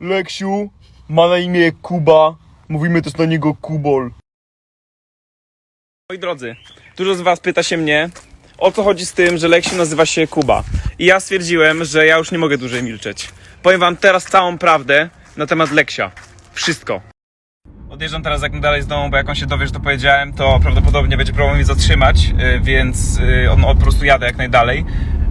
Leksiu ma na imię Kuba. Mówimy też na niego Kubol. Moi drodzy, dużo z was pyta się mnie, o co chodzi z tym, że Leksiu nazywa się Kuba. I ja stwierdziłem, że ja już nie mogę dłużej milczeć. Powiem wam teraz całą prawdę na temat Leksia. Wszystko. Odjeżdżam teraz jak dalej z domu, bo jak on się dowie, że to powiedziałem, to prawdopodobnie będzie próbował mnie zatrzymać, yy, więc on, on po prostu jadę jak najdalej.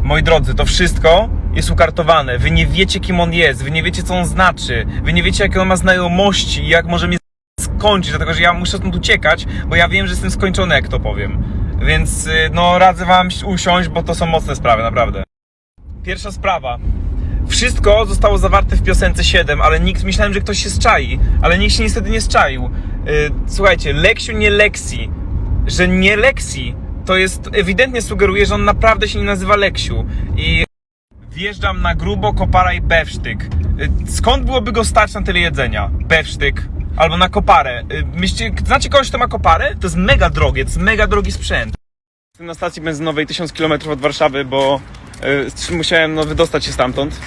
Moi drodzy, to wszystko jest ukartowane. Wy nie wiecie, kim on jest, wy nie wiecie, co on znaczy, wy nie wiecie, jakie on ma znajomości i jak może mnie skończyć, dlatego że ja muszę stąd uciekać, bo ja wiem, że jestem skończony, jak to powiem. Więc y, no radzę wam usiąść, bo to są mocne sprawy, naprawdę. Pierwsza sprawa. Wszystko zostało zawarte w piosence 7, ale nikt, myślałem, że ktoś się zczai, ale nikt się niestety nie zczaił. Y, słuchajcie, Leksiu nie Lexi, że nie Lexi, to jest, ewidentnie sugeruje, że on naprawdę się nie nazywa Leksiu. I wjeżdżam na grubo kopara i bewsztyk. Y, Skąd byłoby go stać na tyle jedzenia? Bewsztyk. Albo na koparę. Y, Myślicie, znacie kogoś, kto ma koparę? To jest mega drogie, to jest mega drogi sprzęt. Jestem na stacji benzynowej 1000 km od Warszawy, bo y, musiałem no, wydostać się stamtąd. Y,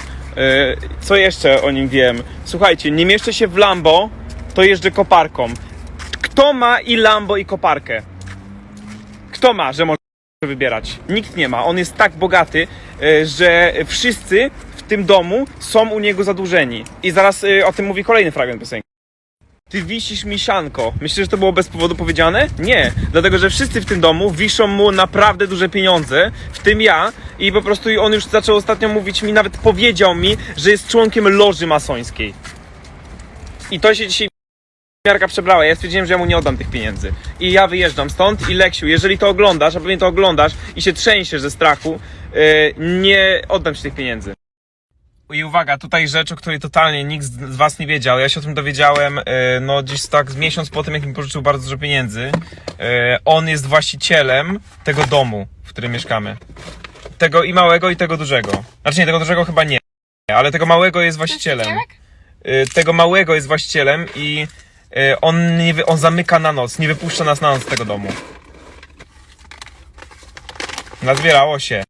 co jeszcze o nim wiem? Słuchajcie, nie mieszczę się w Lambo, to jeżdżę koparką. Kto ma i Lambo i koparkę? Kto ma, że może wybierać? Nikt nie ma. On jest tak bogaty, y, że wszyscy w tym domu są u niego zadłużeni. I zaraz y, o tym mówi kolejny fragment piosenki. Ty wisisz mi sianko. Myślisz, że to było bez powodu powiedziane? Nie, dlatego że wszyscy w tym domu wiszą mu naprawdę duże pieniądze, w tym ja, i po prostu on już zaczął ostatnio mówić mi, nawet powiedział mi, że jest członkiem loży masońskiej. I to się dzisiaj miarka przebrała. Ja stwierdziłem, że ja mu nie oddam tych pieniędzy. I ja wyjeżdżam stąd i Leksiu, jeżeli to oglądasz, a pewnie to oglądasz i się trzęsiesz ze strachu, yy, nie oddam ci tych pieniędzy. I uwaga, tutaj rzecz, o której totalnie nikt z was nie wiedział. Ja się o tym dowiedziałem, e, no gdzieś tak z miesiąc po tym, jak mi pożyczył bardzo dużo pieniędzy. E, On jest właścicielem tego domu, w którym mieszkamy. Tego i małego, i tego dużego. Znaczy nie, tego dużego chyba nie, ale tego małego jest właścicielem. E, Tego małego jest właścicielem i on, nie, on zamyka na noc, nie wypuszcza nas na noc z tego domu. Nazbierało się.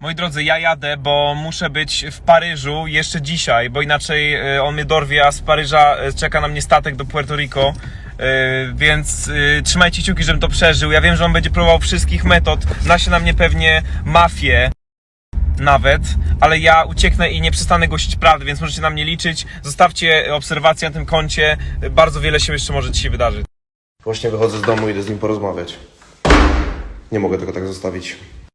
Moi drodzy, ja jadę, bo muszę być w Paryżu jeszcze dzisiaj, bo inaczej e, on mnie dorwie, a z Paryża e, czeka na mnie statek do Puerto Rico. E, Więc e, trzymajcie kciuki, żebym to przeżył. Ja wiem, że on będzie próbował wszystkich metod. Nasie na mnie pewnie mafię nawet, ale ja ucieknę i nie przestanę głosić prawdy, więc możecie na mnie liczyć. Zostawcie obserwację na tym koncie. Bardzo wiele się jeszcze może dzisiaj wydarzyć. Właśnie wychodzę z domu, idę z nim porozmawiać. Nie mogę tego tak zostawić.